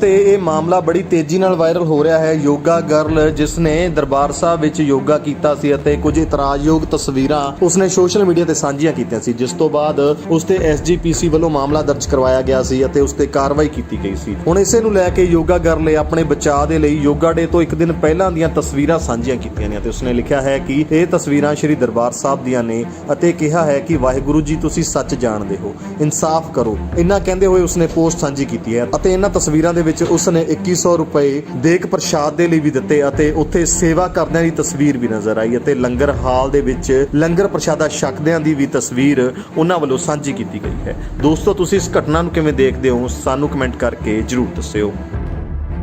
ਤੇ ਇਹ ਮਾਮਲਾ ਬੜੀ ਤੇਜ਼ੀ ਨਾਲ ਵਾਇਰਲ ਹੋ ਰਿਹਾ ਹੈ। ਯੋਗਾ ਗਰਲ ਜਿਸ ਨੇ ਦਰਬਾਰ ਸਾਹਿਬ ਵਿੱਚ ਯੋਗਾ ਕੀਤਾ ਸੀ ਅਤੇ ਕੁਝ ਇਤਰਾਜ਼ਯੋਗ ਤਸਵੀਰਾਂ ਉਸਨੇ ਸੋਸ਼ਲ ਮੀਡੀਆ ਤੇ ਸਾਂਝੀਆਂ ਕੀਤੀਆਂ ਸੀ, ਜਿਸ ਤੋਂ ਬਾਅਦ ਉਸ ਤੇ ਐਸਜੀਪੀਸੀ ਵੱਲੋਂ ਮਾਮਲਾ ਦਰਜ ਕਰਵਾਇਆ ਗਿਆ ਸੀ ਅਤੇ ਉਸ ਤੇ ਕਾਰਵਾਈ ਕੀਤੀ ਗਈ ਸੀ। ਹੁਣ ਇਸੇ ਨੂੰ ਲੈ ਕੇ ਯੋਗਾ ਗਰਲ ਆਪਣੇ ਬਚਾਅ ਦੇ ਲਈ ਯੋਗਾ ਡੇ ਤੋਂ ਇੱਕ ਦਿਨ ਪਹਿਲਾਂ ਦੀਆਂ ਤਸਵੀਰਾਂ ਸਾਂਝੀਆਂ ਕੀਤੀਆਂ ਨੇ ਅਤੇ ਉਸਨੇ ਲਿਖਿਆ ਹੈ ਕਿ ਇਹ ਤਸਵੀਰਾਂ ਸ੍ਰੀ ਦਰਬਾਰ ਸਾਹਿਬ ਦੀਆਂ ਨੇ ਅਤੇ ਕਿਹਾ ਹੈ ਕਿ, ਵਾਹਿਗੁਰੂ ਜੀ, ਤੁਸੀਂ ਸੱਚ ਜਾਣਦੇ ਹੋ। ਇਨਸਾਫ ਕਰੋ। ਇੰਨਾ ਕਹਿੰਦੇ ਹੋਏ ਉਸਨੇ ਪੋਸਟ ਸਾਂਝੀ ਕੀਤੀ ਹੈ ਅਤੇ ਇਹਨਾਂ ਤਸਵੀਰਾਂ ਦੇ ਵਿੱਚ ਉਸਨੇ 2100 ਰੁਪਏ ਦੇਖ ਪ੍ਰਸ਼ਾਦ ਦੇ ਲਈ ਵੀ ਦਿੱਤੇ ਅਤੇ ਉੱਥੇ ਸੇਵਾ ਕਰਦਿਆਂ ਦੀ ਤਸਵੀਰ ਵੀ ਨਜ਼ਰ ਆਈ ਅਤੇ ਲੰਗਰ ਹਾਲ ਦੇ ਵਿੱਚ ਲੰਗਰ ਪ੍ਰਸ਼ਾਦਾ ਛਕਦਿਆਂ ਦੀ ਵੀ ਤਸਵੀਰ ਉਹਨਾਂ ਵੱਲੋਂ ਸਾਂਝੀ ਕੀਤੀ ਗਈ ਹੈ। ਦੋਸਤੋ, ਤੁਸੀਂ ਇਸ ਘਟਨਾ ਨੂੰ ਕਿਵੇਂ ਦੇਖਦੇ ਹੋ? ਸਾਨੂੰ ਕਮੈਂਟ ਕਰਕੇ ਜਰੂਰ ਦੱਸਿਓ।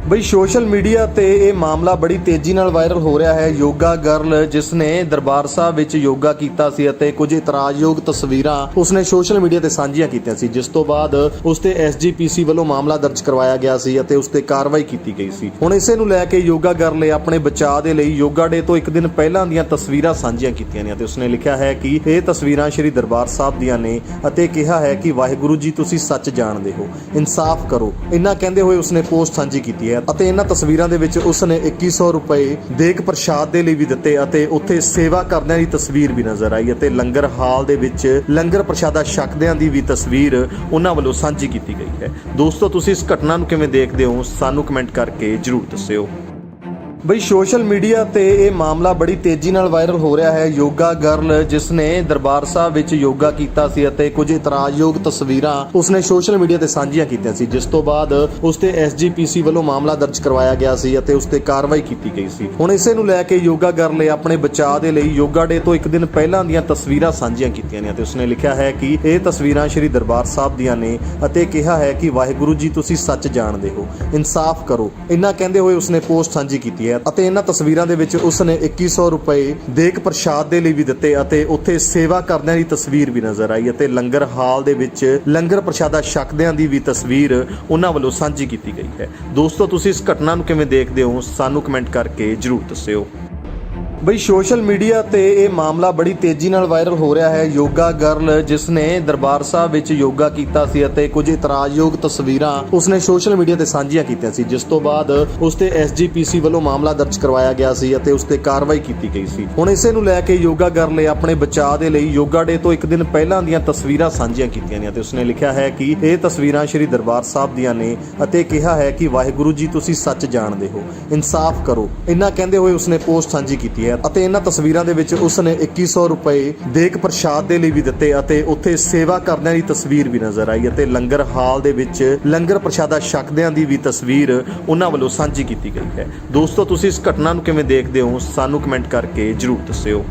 ਬਈ ਸੋਸ਼ਲ ਮੀਡੀਆ ਤੇ ਇਹ ਮਾਮਲਾ ਬੜੀ ਤੇਜ਼ੀ ਨਾਲ ਵਾਇਰਲ ਹੋ ਰਿਹਾ ਹੈ। ਯੋਗਾ ਗਰਲ ਜਿਸ ਨੇ ਦਰਬਾਰ ਸਾਹਿਬ ਵਿੱਚ ਯੋਗਾ ਕੀਤਾ ਸੀ ਅਤੇ ਕੁਝ ਇਤਰਾਜ਼ਯੋਗ ਤਸਵੀਰਾਂ ਉਸਨੇ ਸੋਸ਼ਲ ਮੀਡੀਆ ਤੇ ਸਾਂਝੀਆਂ ਕੀਤੀਆਂ ਸੀ, ਜਿਸ ਤੋਂ ਬਾਅਦ ਉਸ ਤੇ ਐਸਜੀਪੀਸੀ ਵੱਲੋਂ ਮਾਮਲਾ ਦਰਜ ਕਰਵਾਇਆ ਗਿਆ ਸੀ ਅਤੇ ਉਸ ਤੇ ਕਾਰਵਾਈ ਕੀਤੀ ਗਈ ਸੀ। ਹੁਣ ਇਸੇ ਨੂੰ ਲੈ ਕੇ ਯੋਗਾ ਗਰਲ ਨੇ ਆਪਣੇ ਬਚਾਅ ਦੇ ਲਈ ਯੋਗਾ ਡੇ ਤੋਂ ਇੱਕ ਦਿਨ ਪਹਿਲਾਂ ਦੀਆਂ ਤਸਵੀਰਾਂ ਸਾਂਝੀਆਂ ਕੀਤੀਆਂ ਨੇ ਅਤੇ ਉਸਨੇ ਲਿਖਿਆ ਹੈ ਕਿ ਇਹ ਤਸਵੀਰਾਂ ਸ੍ਰੀ ਦਰਬਾਰ ਸਾਹਿਬ ਦੀਆਂ ਨੇ ਅਤੇ ਕਿਹਾ ਹੈ ਕਿ ਵਾਹਿਗੁਰੂ ਜੀ, ਤੁਸੀਂ ਸੱਚ ਜਾਣਦੇ ਹੋ, ਇਨਸਾਫ ਕਰੋ। ਇੰਨਾ ਕਹਿੰਦੇ ਹੋਏ ਉਸਨੇ ਪੋਸਟ ਸਾਂਝੀ ਕੀਤੀ ਹੈ। ਅਤੇ ਇਹਨਾਂ ਤਸਵੀਰਾਂ ਦੇ ਵਿੱਚ ਉਸਨੇ 2100 ਰੁਪਏ ਦੇਖ ਪ੍ਰਸ਼ਾਦ ਦੇ ਲਈ ਵੀ ਦਿੱਤੇ ਅਤੇ ਉੱਥੇ ਸੇਵਾ ਕਰਦਿਆਂ ਦੀ ਤਸਵੀਰ ਵੀ ਨਜ਼ਰ ਆਈ ਅਤੇ ਲੰਗਰ ਹਾਲ ਦੇ ਵਿੱਚ ਲੰਗਰ ਪ੍ਰਸ਼ਾਦਾ ਛਕਦਿਆਂ ਦੀ ਵੀ ਤਸਵੀਰ ਉਹਨਾਂ ਵੱਲੋਂ ਸਾਂਝੀ ਕੀਤੀ ਗਈ ਹੈ। ਦੋਸਤੋ, ਤੁਸੀਂ ਇਸ ਘਟਨਾ ਨੂੰ ਕਿਵੇਂ ਦੇਖਦੇ ਹੋ? ਸਾਨੂੰ ਕਮੈਂਟ ਕਰਕੇ ਜਰੂਰ ਦੱਸਿਓ। ਬਈ ਸੋਸ਼ਲ ਮੀਡੀਆ ਤੇ ਇਹ ਮਾਮਲਾ ਬੜੀ ਤੇਜ਼ੀ ਨਾਲ ਵਾਇਰਲ ਹੋ ਰਿਹਾ ਹੈ। ਯੋਗਾ ਗਰਲ ਜਿਸ ਨੇ ਦਰਬਾਰ ਸਾਹਿਬ ਵਿੱਚ ਯੋਗਾ ਕੀਤਾ ਸੀ ਅਤੇ ਕੁਝ ਇਤਰਾਜ਼ਯੋਗ ਤਸਵੀਰਾਂ ਉਸਨੇ ਸੋਸ਼ਲ ਮੀਡੀਆ ਤੇ ਸਾਂਝੀਆਂ ਕੀਤੀਆਂ ਸੀ, ਜਿਸ ਤੋਂ ਬਾਅਦ ਉਸ ਤੇ ਐਸਜੀਪੀਸੀ ਵੱਲੋਂ ਮਾਮਲਾ ਦਰਜ ਕਰਵਾਇਆ ਗਿਆ ਸੀ ਅਤੇ ਉਸ ਤੇ ਕਾਰਵਾਈ ਕੀਤੀ ਗਈ ਸੀ। ਹੁਣ ਇਸੇ ਨੂੰ ਲੈ ਕੇ ਯੋਗਾ ਗਰਲ ਨੇ ਆਪਣੇ ਬਚਾਅ ਦੇ ਲਈ ਯੋਗਾ ਡੇ ਤੋਂ ਇੱਕ ਦਿਨ ਪਹਿਲਾਂ ਦੀਆਂ ਤਸਵੀਰਾਂ ਸਾਂਝੀਆਂ ਕੀਤੀਆਂ ਨੇ ਅਤੇ ਉਸਨੇ ਲਿਖਿਆ ਹੈ ਕਿ ਇਹ ਤਸਵੀਰਾਂ ਸ੍ਰੀ ਦਰਬਾਰ ਸਾਹਿਬ ਦੀਆਂ ਨੇ ਅਤੇ ਕਿਹਾ ਹੈ ਕਿ ਵਾਹਿਗੁਰੂ ਜੀ, ਤੁਸੀਂ ਸੱਚ ਜਾਣਦੇ ਹੋ, ਇਨਸਾਫ ਕਰੋ। ਇੰਨਾ ਕਹਿੰਦੇ ਹੋਏ ਉਸਨੇ ਪੋਸਟ ਸਾਂਝੀ ਕੀਤੀ ਹੈ। ਅਤੇ ਇਹਨਾਂ ਤਸਵੀਰਾਂ ਦੇ ਵਿੱਚ ਉਸਨੇ 2100 ਰੁਪਏ ਦੇਖ ਪ੍ਰਸ਼ਾਦ ਦੇ ਲਈ ਵੀ ਦਿੱਤੇ ਅਤੇ ਉੱਥੇ ਸੇਵਾ ਕਰਦਿਆਂ ਦੀ ਤਸਵੀਰ ਵੀ ਨਜ਼ਰ ਆਈ ਅਤੇ ਲੰਗਰ ਹਾਲ ਦੇ ਵਿੱਚ ਲੰਗਰ ਪ੍ਰਸ਼ਾਦਾ ਛਕਦਿਆਂ ਦੀ ਵੀ ਤਸਵੀਰ ਉਹਨਾਂ ਵੱਲੋਂ ਸਾਂਝੀ ਕੀਤੀ ਗਈ ਹੈ। ਦੋਸਤੋ, ਤੁਸੀਂ ਇਸ ਘਟਨਾ ਨੂੰ ਕਿਵੇਂ ਦੇਖਦੇ ਹੋ? ਸਾਨੂੰ ਕਮੈਂਟ ਕਰਕੇ ਜਰੂਰ ਦੱਸਿਓ। ਬਈ ਸੋਸ਼ਲ ਮੀਡੀਆ ਤੇ ਇਹ ਮਾਮਲਾ ਬੜੀ ਤੇਜ਼ੀ ਨਾਲ ਵਾਇਰਲ ਹੋ ਰਿਹਾ ਹੈ। ਯੋਗਾ ਗਰਲ ਜਿਸ ਨੇ ਦਰਬਾਰ ਸਾਹਿਬ ਵਿੱਚ ਯੋਗਾ ਕੀਤਾ ਸੀ ਅਤੇ ਕੁਝ ਇਤਰਾਜ਼ਯੋਗ ਤਸਵੀਰਾਂ ਉਸਨੇ ਸੋਸ਼ਲ ਮੀਡੀਆ ਤੇ ਸਾਂਝੀਆਂ ਕੀਤੀਆਂ ਸੀ, ਜਿਸ ਤੋਂ ਬਾਅਦ ਉਸ ਤੇ ਐਸਜੀਪੀਸੀ ਵੱਲੋਂ ਮਾਮਲਾ ਦਰਜ ਕਰਵਾਇਆ ਗਿਆ ਸੀ ਅਤੇ ਉਸ ਤੇ ਕਾਰਵਾਈ ਕੀਤੀ ਗਈ ਸੀ। ਹੁਣ ਇਸੇ ਨੂੰ ਲੈ ਕੇ ਯੋਗਾ ਗਰਲ ਨੇ ਆਪਣੇ ਬਚਾਅ ਦੇ ਲਈ ਯੋਗਾ ਡੇ ਤੋਂ ਇੱਕ ਦਿਨ ਪਹਿਲਾਂ ਦੀਆਂ ਤਸਵੀਰਾਂ ਸਾਂਝੀਆਂ ਕੀਤੀਆਂ ਨੇ ਅਤੇ ਉਸਨੇ ਲਿਖਿਆ ਹੈ ਕਿ ਇਹ ਤਸਵੀਰਾਂ ਸ੍ਰੀ ਦਰਬਾਰ ਸਾਹਿਬ ਦੀਆਂ ਨੇ ਅਤੇ ਕਿਹਾ ਹੈ ਕਿ ਵਾਹਿਗੁਰੂ ਜੀ, ਤੁਸੀਂ ਸੱਚ ਜਾਣਦੇ ਹੋ, ਇਨਸਾਫ ਕਰੋ। ਇੰਨਾ ਕਹਿੰਦੇ ਹੋਏ ਉਸਨੇ ਪੋਸਟ ਸਾਂਝੀ ਕੀਤੀ ਹੈ ਅਤੇ ਇਹਨਾਂ ਤਸਵੀਰਾਂ ਦੇ ਵਿੱਚ ਉਸਨੇ 2100 ਰੁਪਏ ਦੇਖ ਪ੍ਰਸ਼ਾਦ ਦੇ ਲਈ ਵੀ ਦਿੱਤੇ ਅਤੇ ਉੱਥੇ ਸੇਵਾ ਕਰਦਿਆਂ ਦੀ ਤਸਵੀਰ ਵੀ ਨਜ਼ਰ ਆਈ ਅਤੇ ਲੰਗਰ ਹਾਲ ਦੇ ਵਿੱਚ ਲੰਗਰ ਪ੍ਰਸ਼ਾਦਾ ਛਕਦਿਆਂ ਦੀ ਵੀ ਤਸਵੀਰ ਉਹਨਾਂ ਵੱਲੋਂ ਸਾਂਝੀ ਕੀਤੀ ਗਈ ਹੈ। ਦੋਸਤੋ, ਤੁਸੀਂ ਇਸ ਘਟਨਾ ਨੂੰ ਕਿਵੇਂ ਦੇਖਦੇ ਹੋ? ਸਾਨੂੰ ਕਮੈਂਟ ਕਰਕੇ ਜਰੂਰ ਦੱਸਿਓ।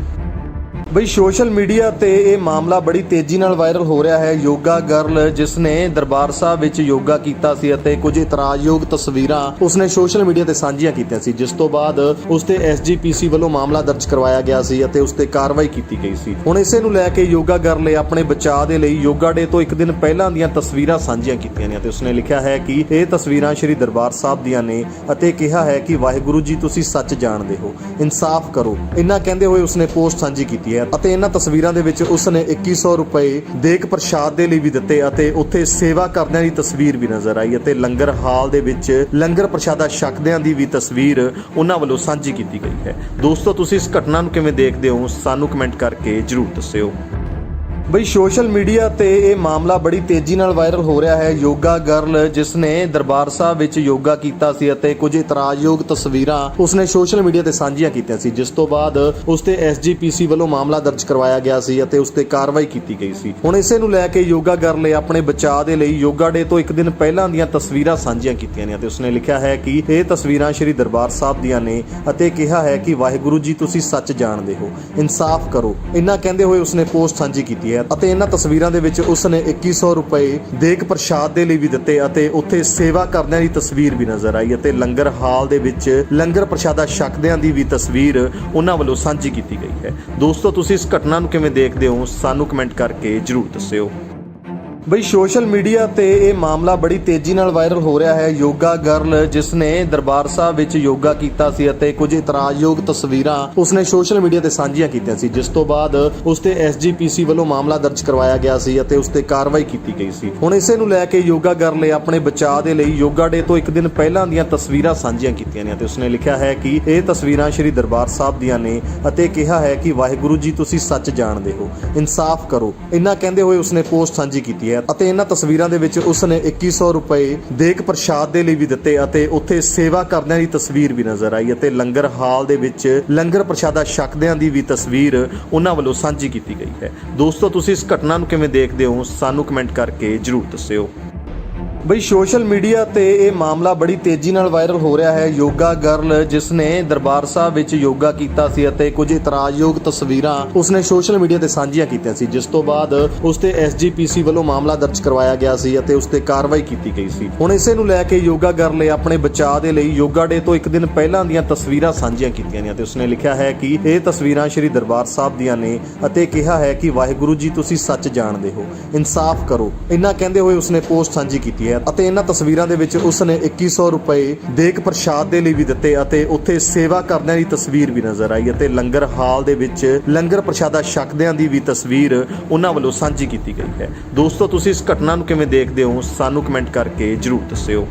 ਬਈ, ਸੋਸ਼ਲ ਮੀਡੀਆ ਤੇ ਇਹ ਮਾਮਲਾ ਬੜੀ ਤੇਜ਼ੀ ਨਾਲ ਵਾਇਰਲ ਹੋ ਰਿਹਾ ਹੈ। ਯੋਗਾ ਗਰਲ ਜਿਸ ਨੇ ਦਰਬਾਰ ਸਾਹਿਬ ਵਿੱਚ ਯੋਗਾ ਕੀਤਾ ਸੀ ਅਤੇ ਕੁਝ ਇਤਰਾਜ਼ਯੋਗ ਤਸਵੀਰਾਂ ਉਸਨੇ ਸੋਸ਼ਲ ਮੀਡੀਆ ਤੇ ਸਾਂਝੀਆਂ ਕੀਤੀਆਂ ਸੀ, ਜਿਸ ਤੋਂ ਬਾਅਦ ਉਸ ਤੇ ਐਸਜੀਪੀਸੀ ਵੱਲੋਂ ਮਾਮਲਾ ਦਰਜ ਕਰਵਾਇਆ ਗਿਆ ਸੀ ਅਤੇ ਉਸ ਤੇ ਕਾਰਵਾਈ ਕੀਤੀ ਗਈ ਸੀ। ਹੁਣ ਇਸੇ ਨੂੰ ਲੈ ਕੇ ਯੋਗਾ ਗਰਲ ਆਪਣੇ ਬਚਾਅ ਦੇ ਲਈ ਯੋਗਾ ਡੇ ਤੋਂ ਇੱਕ ਦਿਨ ਪਹਿਲਾਂ ਦੀਆਂ ਤਸਵੀਰਾਂ ਸਾਂਝੀਆਂ ਕੀਤੀਆਂ ਨੇ ਅਤੇ ਉਸਨੇ ਲਿਖਿਆ ਹੈ ਕਿ ਇਹ ਤਸਵੀਰਾਂ ਸ੍ਰੀ ਦਰਬਾਰ ਸਾਹਿਬ ਦੀਆਂ ਨੇ ਅਤੇ ਕਿਹਾ ਹੈ ਕਿ ਵਾਹਿਗੁਰੂ ਜੀ, ਤੁਸੀਂ ਸੱਚ ਜਾਣਦੇ ਹੋ, ਇਨਸਾਫ ਕਰੋ। ਇੰਨਾ ਕਹਿੰਦੇ ਹੋਏ ਉਸਨੇ ਪੋਸਟ ਸਾਂਝੀ ਕੀਤੀ ਹੈ। ਅਤੇ ਇਹਨਾਂ ਤਸਵੀਰਾਂ ਦੇ ਵਿੱਚ ਉਸਨੇ 2100 ਰੁਪਏ ਦੇਖ ਪ੍ਰਸ਼ਾਦ ਦੇ ਲਈ ਵੀ ਦਿੱਤੇ ਅਤੇ ਉੱਥੇ ਸੇਵਾ ਕਰਦਿਆਂ ਦੀ ਤਸਵੀਰ ਵੀ ਨਜ਼ਰ ਆਈ ਅਤੇ ਲੰਗਰ ਹਾਲ ਦੇ ਵਿੱਚ ਲੰਗਰ ਪ੍ਰਸ਼ਾਦਾ ਛਕਦਿਆਂ ਦੀ ਵੀ ਤਸਵੀਰ ਉਹਨਾਂ ਵੱਲੋਂ ਸਾਂਝੀ ਕੀਤੀ ਗਈ ਹੈ। ਦੋਸਤੋ, ਤੁਸੀਂ ਇਸ ਘਟਨਾ ਨੂੰ ਕਿਵੇਂ ਦੇਖਦੇ ਹੋ? ਸਾਨੂੰ ਕਮੈਂਟ ਕਰਕੇ ਜਰੂਰ ਦੱਸਿਓ। ਬਈ ਸੋਸ਼ਲ ਮੀਡੀਆ ਤੇ ਇਹ ਮਾਮਲਾ ਬੜੀ ਤੇਜ਼ੀ ਨਾਲ ਵਾਇਰਲ ਹੋ ਰਿਹਾ ਹੈ। ਯੋਗਾ ਗਰਲ ਜਿਸ ਨੇ ਦਰਬਾਰ ਸਾਹਿਬ ਵਿੱਚ ਯੋਗਾ ਕੀਤਾ ਸੀ ਅਤੇ ਕੁਝ ਇਤਰਾਜ਼ਯੋਗ ਤਸਵੀਰਾਂ ਉਸਨੇ ਸੋਸ਼ਲ ਮੀਡੀਆ ਤੇ ਸਾਂਝੀਆਂ ਕੀਤੀਆਂ ਸੀ, ਜਿਸ ਤੋਂ ਬਾਅਦ ਉਸ ਤੇ ਐਸਜੀਪੀਸੀ ਵੱਲੋਂ ਮਾਮਲਾ ਦਰਜ ਕਰਵਾਇਆ ਗਿਆ ਸੀ ਅਤੇ ਉਸ ਤੇ ਕਾਰਵਾਈ ਕੀਤੀ ਗਈ ਸੀ। ਹੁਣ ਇਸੇ ਨੂੰ ਲੈ ਕੇ ਯੋਗਾ ਗਰਲ ਆਪਣੇ ਬਚਾਅ ਦੇ ਲਈ ਯੋਗਾ ਡੇ ਤੋਂ ਇੱਕ ਦਿਨ ਪਹਿਲਾਂ ਦੀਆਂ ਤਸਵੀਰਾਂ ਸਾਂਝੀਆਂ ਕੀਤੀਆਂ ਨੇ ਅਤੇ ਉਸਨੇ ਲਿਖਿਆ ਹੈ ਕਿ ਇਹ ਤਸਵੀਰਾਂ ਸ੍ਰੀ ਦਰਬਾਰ ਸਾਹਿਬ ਦੀਆਂ ਨੇ ਅਤੇ ਕਿਹਾ ਹੈ ਕਿ ਵਾਹਿਗੁਰੂ ਜੀ, ਤੁਸੀਂ ਸੱਚ ਜਾਣਦੇ ਹੋ, ਇਨਸਾਫ ਕਰੋ। ਇੰਨਾ ਕਹਿੰਦੇ ਹੋਏ ਉਸਨੇ ਪੋਸਟ ਸਾਂਝੀ ਕੀਤੀ ਹੈ। ਅਤੇ ਇਹਨਾਂ ਤਸਵੀਰਾਂ ਦੇ ਵਿੱਚ ਉਸਨੇ 2100 ਰੁਪਏ ਦੇਖ ਪ੍ਰਸ਼ਾਦ ਦੇ ਲਈ ਵੀ ਦਿੱਤੇ ਅਤੇ ਉੱਥੇ ਸੇਵਾ ਕਰਦਿਆਂ ਦੀ ਤਸਵੀਰ ਵੀ ਨਜ਼ਰ ਆਈ ਅਤੇ ਲੰਗਰ ਹਾਲ ਦੇ ਵਿੱਚ ਲੰਗਰ ਪ੍ਰਸ਼ਾਦਾ ਛਕਦਿਆਂ ਦੀ ਵੀ ਤਸਵੀਰ ਉਹਨਾਂ ਵੱਲੋਂ ਸਾਂਝੀ ਕੀਤੀ ਗਈ ਹੈ। ਦੋਸਤੋ, ਤੁਸੀਂ ਇਸ ਘਟਨਾ ਨੂੰ ਕਿਵੇਂ ਦੇਖਦੇ ਹੋ? ਸਾਨੂੰ ਕਮੈਂਟ ਕਰਕੇ ਜਰੂਰ ਦੱਸਿਓ। ਬਈ ਸੋਸ਼ਲ ਮੀਡੀਆ ਤੇ ਇਹ ਮਾਮਲਾ ਬੜੀ ਤੇਜ਼ੀ ਨਾਲ ਵਾਇਰਲ ਹੋ ਰਿਹਾ ਹੈ। ਯੋਗਾ ਗਰਲ ਜਿਸ ਨੇ ਦਰਬਾਰ ਸਾਹਿਬ ਵਿੱਚ ਯੋਗਾ ਕੀਤਾ ਸੀ ਅਤੇ ਕੁਝ ਇਤਰਾਜ਼ਯੋਗ ਤਸਵੀਰਾਂ ਉਸਨੇ ਸੋਸ਼ਲ ਮੀਡੀਆ ਤੇ ਸਾਂਝੀਆਂ ਕੀਤੀਆਂ ਸੀ, ਜਿਸ ਤੋਂ ਬਾਅਦ ਉਸ ਤੇ ਐਸਜੀਪੀਸੀ ਵੱਲੋਂ ਮਾਮਲਾ ਦਰਜ ਕਰਵਾਇਆ ਗਿਆ ਸੀ ਅਤੇ ਉਸ ਤੇ ਕਾਰਵਾਈ ਕੀਤੀ ਗਈ ਸੀ। ਹੁਣ ਇਸੇ ਨੂੰ ਲੈ ਕੇ ਯੋਗਾ ਗਰਲ ਨੇ ਆਪਣੇ ਬਚਾਅ ਦੇ ਲਈ ਯੋਗਾ ਡੇ ਤੋਂ ਇੱਕ ਦਿਨ ਪਹਿਲਾਂ ਦੀਆਂ ਤਸਵੀਰਾਂ ਸਾਂਝੀਆਂ ਕੀਤੀਆਂ ਨੇ ਅਤੇ ਉਸਨੇ ਲਿਖਿਆ ਹੈ ਕਿ ਇਹ ਤਸਵੀਰਾਂ ਸ੍ਰੀ ਦਰਬਾਰ ਸਾਹਿਬ ਦੀਆਂ ਨੇ ਅਤੇ ਕਿਹਾ ਹੈ ਕਿ ਵਾਹਿਗੁਰੂ ਜੀ, ਤੁਸੀਂ ਸੱਚ ਜਾਣਦੇ ਹੋ, ਇਨਸਾਫ ਕਰੋ। ਇੰਨਾ ਕਹਿੰਦੇ ਹੋਏ ਉਸਨੇ ਪੋਸਟ ਸਾਂਝੀ ਕੀਤੀ ਹੈ। ਅਤੇ ਇਹਨਾਂ ਤਸਵੀਰਾਂ ਦੇ ਵਿੱਚ ਉਸਨੇ 2100 ਰੁਪਏ ਦੇਖ ਪ੍ਰਸ਼ਾਦ ਦੇ ਲਈ ਵੀ ਦਿੱਤੇ ਅਤੇ ਉੱਥੇ ਸੇਵਾ ਕਰਦਿਆਂ ਦੀ ਤਸਵੀਰ ਵੀ ਨਜ਼ਰ ਆਈ ਅਤੇ ਲੰਗਰ ਹਾਲ ਦੇ ਵਿੱਚ ਲੰਗਰ ਪ੍ਰਸ਼ਾਦਾ ਛਕਦਿਆਂ ਦੀ ਵੀ ਤਸਵੀਰ ਉਹਨਾਂ ਵੱਲੋਂ ਸਾਂਝੀ ਕੀਤੀ ਗਈ ਹੈ। ਦੋਸਤੋ, ਤੁਸੀਂ ਇਸ ਘਟਨਾ ਨੂੰ ਕਿਵੇਂ ਦੇਖਦੇ ਹੋ? ਸਾਨੂੰ ਕਮੈਂਟ ਕਰਕੇ ਜਰੂਰ ਦੱਸਿਓ। ਬਈ ਸੋਸ਼ਲ ਮੀਡੀਆ ਤੇ ਇਹ ਮਾਮਲਾ ਬੜੀ ਤੇਜ਼ੀ ਨਾਲ ਵਾਇਰਲ ਹੋ ਰਿਹਾ ਹੈ। ਯੋਗਾ ਗਰਲ ਜਿਸ ਨੇ ਦਰਬਾਰ ਸਾਹਿਬ ਵਿੱਚ ਯੋਗਾ ਕੀਤਾ ਸੀ ਅਤੇ ਕੁਝ ਇਤਰਾਜ਼ਯੋਗ ਤਸਵੀਰਾਂ ਉਸਨੇ ਸੋਸ਼ਲ ਮੀਡੀਆ ਤੇ ਸਾਂਝੀਆਂ ਕੀਤੀਆਂ ਸੀ, ਜਿਸ ਤੋਂ ਬਾਅਦ ਉਸ ਤੇ ਐਸਜੀਪੀਸੀ ਵੱਲੋਂ ਮਾਮਲਾ ਦਰਜ ਕਰਵਾਇਆ ਗਿਆ ਸੀ ਅਤੇ ਉਸ ਤੇ ਕਾਰਵਾਈ ਕੀਤੀ ਗਈ ਸੀ। ਹੁਣ ਇਸੇ ਨੂੰ ਲੈ ਕੇ ਯੋਗਾ ਗਰਲ ਨੇ ਆਪਣੇ ਬਚਾਅ ਦੇ ਲਈ ਯੋਗਾ ਡੇ ਤੋਂ ਇੱਕ ਦਿਨ ਪਹਿਲਾਂ ਦੀਆਂ ਤਸਵੀਰਾਂ ਸਾਂਝੀਆਂ ਕੀਤੀਆਂ ਨੇ ਅਤੇ ਉਸਨੇ ਲਿਖਿਆ ਹੈ ਕਿ ਇਹ ਤਸਵੀਰਾਂ ਸ੍ਰੀ ਦਰਬਾਰ ਸਾਹਿਬ ਦੀਆਂ ਨੇ ਅਤੇ ਕਿਹਾ ਹੈ ਕਿ ਵਾਹਿਗੁਰੂ ਜੀ, ਤੁਸੀਂ ਸੱਚ ਜਾਣਦੇ ਹੋ, ਇਨਸਾਫ ਕਰੋ। ਇੰਨਾ ਕਹਿੰਦੇ ਹੋਏ ਉਸਨੇ ਪੋਸਟ ਸਾਂਝੀ ਕੀਤੀ ਹੈ ਅਤੇ ਇਹਨਾਂ ਤਸਵੀਰਾਂ ਦੇ ਵਿੱਚ ਉਸਨੇ 2100 ਰੁਪਏ ਦੇਖ ਪ੍ਰਸ਼ਾਦ ਦੇ ਲਈ ਵੀ ਦਿੱਤੇ ਅਤੇ ਉੱਥੇ ਸੇਵਾ ਕਰਦਿਆਂ ਦੀ ਤਸਵੀਰ ਵੀ ਨਜ਼ਰ ਆਈ ਅਤੇ ਲੰਗਰ ਹਾਲ ਦੇ ਵਿੱਚ ਲੰਗਰ ਪ੍ਰਸ਼ਾਦਾ ਛਕਦਿਆਂ ਦੀ ਵੀ ਤਸਵੀਰ ਉਹਨਾਂ ਵੱਲੋਂ ਸਾਂਝੀ ਕੀਤੀ ਗਈ ਹੈ। ਦੋਸਤੋ, ਤੁਸੀਂ ਇਸ ਘਟਨਾ ਨੂੰ ਕਿਵੇਂ ਦੇਖਦੇ ਹੋ? ਸਾਨੂੰ ਕਮੈਂਟ ਕਰਕੇ ਜਰੂਰ ਦੱਸਿਓ।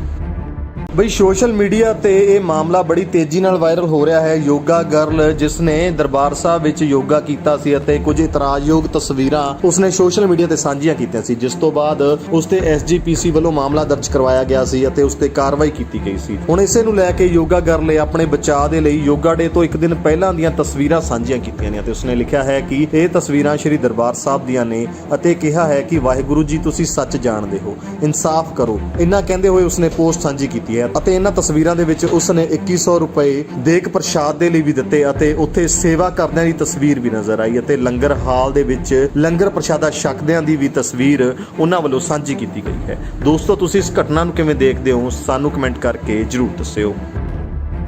ਬਈ ਸੋਸ਼ਲ ਮੀਡੀਆ ਤੇ ਇਹ ਮਾਮਲਾ ਬੜੀ ਤੇਜ਼ੀ ਨਾਲ ਵਾਇਰਲ ਹੋ ਰਿਹਾ ਹੈ। ਯੋਗਾ ਗਰਲ ਜਿਸ ਨੇ ਦਰਬਾਰ ਸਾਹਿਬ ਵਿੱਚ ਯੋਗਾ ਕੀਤਾ ਸੀ ਅਤੇ ਕੁਝ ਇਤਰਾਜ਼ਯੋਗ ਤਸਵੀਰਾਂ ਉਸਨੇ ਸੋਸ਼ਲ ਮੀਡੀਆ ਤੇ ਸਾਂਝੀਆਂ ਕੀਤੀਆਂ ਸੀ, ਜਿਸ ਤੋਂ ਬਾਅਦ ਉਸ ਤੇ ਐਸਜੀਪੀਸੀ ਵੱਲੋਂ ਮਾਮਲਾ ਦਰਜ ਕਰਵਾਇਆ ਗਿਆ ਸੀ ਅਤੇ ਉਸ ਤੇ ਕਾਰਵਾਈ ਕੀਤੀ ਗਈ ਸੀ। ਹੁਣ ਇਸੇ ਨੂੰ ਲੈ ਕੇ ਯੋਗਾ ਗਰਲ ਆਪਣੇ ਬਚਾਅ ਦੇ ਲਈ ਯੋਗਾ ਡੇ ਤੋਂ ਇੱਕ ਦਿਨ ਪਹਿਲਾਂ ਦੀਆਂ ਤਸਵੀਰਾਂ ਸਾਂਝੀਆਂ ਕੀਤੀਆਂ ਨੇ ਅਤੇ ਉਸਨੇ ਲਿਖਿਆ ਹੈ ਕਿ ਇਹ ਤਸਵੀਰਾਂ ਸ੍ਰੀ ਦਰਬਾਰ ਸਾਹਿਬ ਦੀਆਂ ਨੇ ਅਤੇ ਕਿਹਾ ਹੈ ਕਿ ਵਾਹਿਗੁਰੂ ਜੀ, ਤੁਸੀਂ ਸੱਚ ਜਾਣਦੇ ਹੋ, ਇਨਸਾਫ ਕਰੋ। ਇੰਨਾ ਕਹਿੰਦੇ ਹੋਏ ਉਸਨੇ ਪੋਸਟ ਸਾਂਝੀ ਕੀਤੀ ਹੈ। ਅਤੇ ਇਹਨਾਂ ਤਸਵੀਰਾਂ ਦੇ ਵਿੱਚ ਉਸਨੇ 2100 ਰੁਪਏ ਦੇਖ ਪ੍ਰਸ਼ਾਦ ਦੇ ਲਈ ਵੀ ਦਿੱਤੇ ਅਤੇ ਉੱਥੇ ਸੇਵਾ ਕਰਦਿਆਂ ਦੀ ਤਸਵੀਰ ਵੀ ਨਜ਼ਰ ਆਈ ਅਤੇ ਲੰਗਰ ਹਾਲ ਦੇ ਵਿੱਚ ਲੰਗਰ ਪ੍ਰਸ਼ਾਦਾ ਛਕਦਿਆਂ ਦੀ ਵੀ ਤਸਵੀਰ ਉਹਨਾਂ ਵੱਲੋਂ ਸਾਂਝੀ ਕੀਤੀ ਗਈ ਹੈ। ਦੋਸਤੋ, ਤੁਸੀਂ ਇਸ ਘਟਨਾ ਨੂੰ ਕਿਵੇਂ ਦੇਖਦੇ ਹੋ? ਸਾਨੂੰ ਕਮੈਂਟ ਕਰਕੇ ਜਰੂਰ ਦੱਸਿਓ।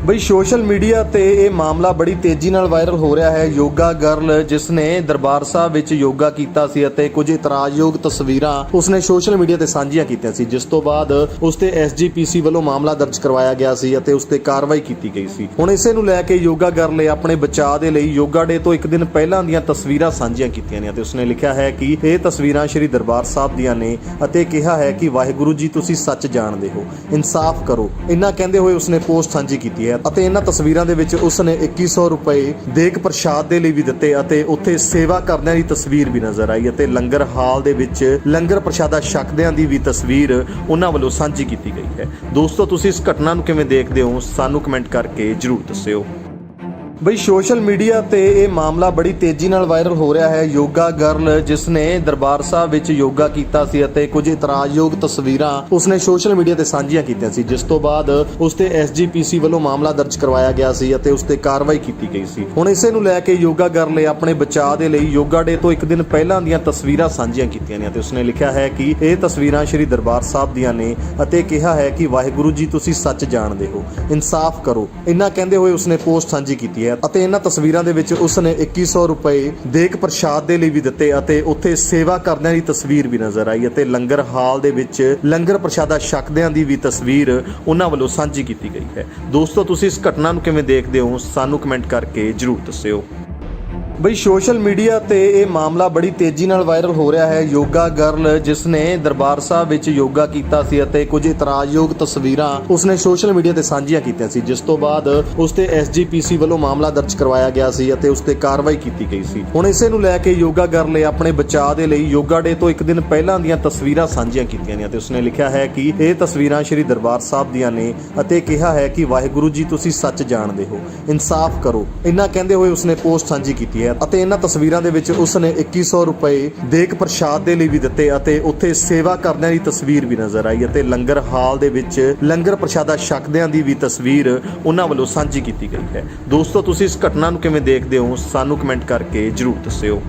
ਬਈ ਸੋਸ਼ਲ ਮੀਡੀਆ ਤੇ ਇਹ ਮਾਮਲਾ ਬੜੀ ਤੇਜ਼ੀ ਨਾਲ ਵਾਇਰਲ ਹੋ ਰਿਹਾ ਹੈ। ਯੋਗਾ ਗਰਲ ਜਿਸ ਨੇ ਦਰਬਾਰ ਸਾਹਿਬ ਵਿੱਚ ਯੋਗਾ ਕੀਤਾ ਸੀ ਅਤੇ ਕੁਝ ਇਤਰਾਜ਼ਯੋਗ ਤਸਵੀਰਾਂ ਉਸਨੇ ਸੋਸ਼ਲ ਮੀਡੀਆ ਤੇ ਸਾਂਝੀਆਂ ਕੀਤੀਆਂ ਸੀ, ਜਿਸ ਤੋਂ ਬਾਅਦ ਉਸ ਤੇ ਐਸਜੀਪੀਸੀ ਵੱਲੋਂ ਮਾਮਲਾ ਦਰਜ ਕਰਵਾਇਆ ਗਿਆ ਸੀ ਅਤੇ ਉਸ ਤੇ ਕਾਰਵਾਈ ਕੀਤੀ ਗਈ ਸੀ। ਹੁਣ ਇਸੇ ਨੂੰ ਲੈ ਕੇ ਯੋਗਾ ਗਰਲ ਨੇ ਆਪਣੇ ਬਚਾਅ ਦੇ ਲਈ ਯੋਗਾ ਡੇ ਤੋਂ ਇੱਕ ਦਿਨ ਪਹਿਲਾਂ ਦੀਆਂ ਤਸਵੀਰਾਂ ਸਾਂਝੀਆਂ ਕੀਤੀਆਂ ਨੇ ਅਤੇ ਉਸਨੇ ਲਿਖਿਆ ਹੈ ਕਿ ਇਹ ਤਸਵੀਰਾਂ ਸ੍ਰੀ ਦਰਬਾਰ ਸਾਹਿਬ ਦੀਆਂ ਨੇ ਅਤੇ ਕਿਹਾ ਹੈ ਕਿ ਵਾਹਿਗੁਰੂ ਜੀ, ਤੁਸੀਂ ਸੱਚ ਜਾਣਦੇ ਹੋ, ਇਨਸਾਫ ਕਰੋ। ਇੰਨਾ ਕਹਿੰਦੇ ਹੋਏ ਉਸਨੇ ਪੋਸਟ ਸਾਂਝੀ ਕੀਤੀ ਹੈ। ਅਤੇ ਇਹਨਾਂ ਤਸਵੀਰਾਂ ਦੇ ਵਿੱਚ ਉਸਨੇ 2100 ਰੁਪਏ ਦੇਗ ਪ੍ਰਸ਼ਾਦ ਦੇ ਲਈ ਵੀ ਦਿੱਤੇ ਅਤੇ ਉੱਥੇ ਸੇਵਾ ਕਰਦਿਆਂ ਦੀ ਤਸਵੀਰ ਵੀ ਨਜ਼ਰ ਆਈ ਅਤੇ ਲੰਗਰ ਹਾਲ ਦੇ ਵਿੱਚ ਲੰਗਰ ਪ੍ਰਸ਼ਾਦਾ ਛਕਦਿਆਂ ਦੀ ਵੀ ਤਸਵੀਰ ਉਹਨਾਂ ਵੱਲੋਂ ਸਾਂਝੀ ਕੀਤੀ ਗਈ ਹੈ। ਦੋਸਤੋ, ਤੁਸੀਂ ਇਸ ਘਟਨਾ ਨੂੰ ਕਿਵੇਂ ਦੇਖਦੇ ਹੋ? ਸਾਨੂੰ ਕਮੈਂਟ ਕਰਕੇ ਜਰੂਰ ਦੱਸਿਓ। ਬਈ, ਸੋਸ਼ਲ ਮੀਡੀਆ ਤੇ ਇਹ ਮਾਮਲਾ ਬੜੀ ਤੇਜ਼ੀ ਨਾਲ ਵਾਇਰਲ ਹੋ ਰਿਹਾ ਹੈ। ਯੋਗਾ ਗਰਲ ਜਿਸ ਨੇ ਦਰਬਾਰ ਸਾਹਿਬ ਵਿੱਚ ਯੋਗਾ ਕੀਤਾ ਸੀ ਅਤੇ ਕੁਝ ਇਤਰਾਜ਼ਯੋਗ ਤਸਵੀਰਾਂ ਉਸਨੇ ਸੋਸ਼ਲ ਮੀਡੀਆ ਤੇ ਸਾਂਝੀਆਂ ਕੀਤੀਆਂ ਸੀ, ਜਿਸ ਤੋਂ ਬਾਅਦ ਉਸ ਤੇ ਐਸਜੀਪੀਸੀ ਵੱਲੋਂ ਮਾਮਲਾ ਦਰਜ ਕਰਵਾਇਆ ਗਿਆ ਸੀ ਅਤੇ ਉਸ ਤੇ ਕਾਰਵਾਈ ਕੀਤੀ ਗਈ ਸੀ। ਹੁਣ ਇਸੇ ਨੂੰ ਲੈ ਕੇ ਯੋਗਾ ਗਰਲ ਆਪਣੇ ਬਚਾਅ ਦੇ ਲਈ ਯੋਗਾ ਡੇ ਤੋਂ ਇੱਕ ਦਿਨ ਪਹਿਲਾਂ ਦੀਆਂ ਤਸਵੀਰਾਂ ਸਾਂਝੀਆਂ ਕੀਤੀਆਂ ਨੇ ਅਤੇ ਉਸਨੇ ਲਿਖਿਆ ਹੈ ਕਿ ਇਹ ਤਸਵੀਰਾਂ ਸ੍ਰੀ ਦਰਬਾਰ ਸਾਹਿਬ ਦੀਆਂ ਨੇ ਅਤੇ ਕਿਹਾ ਹੈ ਕਿ ਵਾਹਿਗੁਰੂ ਜੀ, ਤੁਸੀਂ ਸੱਚ ਜਾਣਦੇ ਹੋ, ਇਨਸਾਫ ਕਰੋ। ਇੰਨਾ ਕਹਿੰਦੇ ਹੋਏ ਉਸਨੇ ਪੋਸਟ ਸਾਂਝੀ ਕੀਤੀ ਹੈ। ਅਤੇ ਇਹਨਾਂ ਤਸਵੀਰਾਂ ਦੇ ਵਿੱਚ ਉਸਨੇ 2100 ਰੁਪਏ ਦੇਖ ਪ੍ਰਸ਼ਾਦ ਦੇ ਲਈ ਵੀ ਦਿੱਤੇ ਅਤੇ ਉੱਥੇ ਸੇਵਾ ਕਰਦਿਆਂ ਦੀ ਤਸਵੀਰ ਵੀ ਨਜ਼ਰ ਆਈ ਅਤੇ ਲੰਗਰ ਹਾਲ ਦੇ ਵਿੱਚ ਲੰਗਰ ਪ੍ਰਸ਼ਾਦਾ ਛਕਦਿਆਂ ਦੀ ਵੀ ਤਸਵੀਰ ਉਹਨਾਂ ਵੱਲੋਂ ਸਾਂਝੀ ਕੀਤੀ ਗਈ ਹੈ। ਦੋਸਤੋ, ਤੁਸੀਂ ਇਸ ਘਟਨਾ ਨੂੰ ਕਿਵੇਂ ਦੇਖਦੇ ਹੋ? ਸਾਨੂੰ ਕਮੈਂਟ ਕਰਕੇ ਜਰੂਰ ਦੱਸਿਓ। ਬਈ ਸੋਸ਼ਲ ਮੀਡੀਆ ਤੇ ਇਹ ਮਾਮਲਾ ਬੜੀ ਤੇਜ਼ੀ ਨਾਲ ਵਾਇਰਲ ਹੋ ਰਿਹਾ ਹੈ। ਯੋਗਾ ਗਰਲ ਜਿਸ ਨੇ ਦਰਬਾਰ ਸਾਹਿਬ ਵਿੱਚ ਯੋਗਾ ਕੀਤਾ ਸੀ ਅਤੇ ਕੁਝ ਇਤਰਾਜ਼ਯੋਗ ਤਸਵੀਰਾਂ ਉਸਨੇ ਸੋਸ਼ਲ ਮੀਡੀਆ ਤੇ ਸਾਂਝੀਆਂ ਕੀਤੀਆਂ ਸੀ, ਜਿਸ ਤੋਂ ਬਾਅਦ ਉਸ ਤੇ ਐਸਜੀਪੀਸੀ ਵੱਲੋਂ ਮਾਮਲਾ ਦਰਜ ਕਰਵਾਇਆ ਗਿਆ ਸੀ ਅਤੇ ਉਸ ਤੇ ਕਾਰਵਾਈ ਕੀਤੀ ਗਈ ਸੀ। ਹੁਣ ਇਸੇ ਨੂੰ ਲੈ ਕੇ ਯੋਗਾ ਗਰਲ ਨੇ ਆਪਣੇ ਬਚਾਅ ਦੇ ਲਈ ਯੋਗਾ ਡੇ ਤੋਂ ਇੱਕ ਦਿਨ ਪਹਿਲਾਂ ਦੀਆਂ ਤਸਵੀਰਾਂ ਸਾਂਝੀਆਂ ਕੀਤੀਆਂ ਨੇ ਅਤੇ ਉਸਨੇ ਲਿਖਿਆ ਹੈ ਕਿ ਇਹ ਤਸਵੀਰਾਂ ਸ੍ਰੀ ਦਰਬਾਰ ਸਾਹਿਬ ਦੀਆਂ ਨੇ ਅਤੇ ਕਿਹਾ ਹੈ ਕਿ ਵਾਹਿਗੁਰੂ ਜੀ, ਤੁਸੀਂ ਸੱਚ ਜਾਣਦੇ ਹੋ, ਇਨਸਾਫ ਕਰੋ। ਇੰਨਾ ਕਹਿੰਦੇ ਹੋਏ ਉਸਨੇ ਪੋਸਟ ਸਾਂਝੀ ਕੀਤੀ ਹੈ। ਅਤੇ ਇਹਨਾਂ ਤਸਵੀਰਾਂ ਦੇ ਵਿੱਚ ਉਸਨੇ 2100 ਰੁਪਏ ਦੇਖ ਪ੍ਰਸ਼ਾਦ ਦੇ ਲਈ ਵੀ ਦਿੱਤੇ ਅਤੇ ਉੱਥੇ ਸੇਵਾ ਕਰਦਿਆਂ ਦੀ ਤਸਵੀਰ ਵੀ ਨਜ਼ਰ ਆਈ ਅਤੇ ਲੰਗਰ ਹਾਲ ਦੇ ਵਿੱਚ ਲੰਗਰ ਪ੍ਰਸ਼ਾਦਾ ਛਕਦਿਆਂ ਦੀ ਵੀ ਤਸਵੀਰ ਉਹਨਾਂ ਵੱਲੋਂ ਸਾਂਝੀ ਕੀਤੀ ਗਈ ਹੈ। ਦੋਸਤੋ, ਤੁਸੀਂ ਇਸ ਘਟਨਾ ਨੂੰ ਕਿਵੇਂ ਦੇਖਦੇ ਹੋ? ਸਾਨੂੰ ਕਮੈਂਟ ਕਰਕੇ ਜਰੂਰ ਦੱਸਿਓ।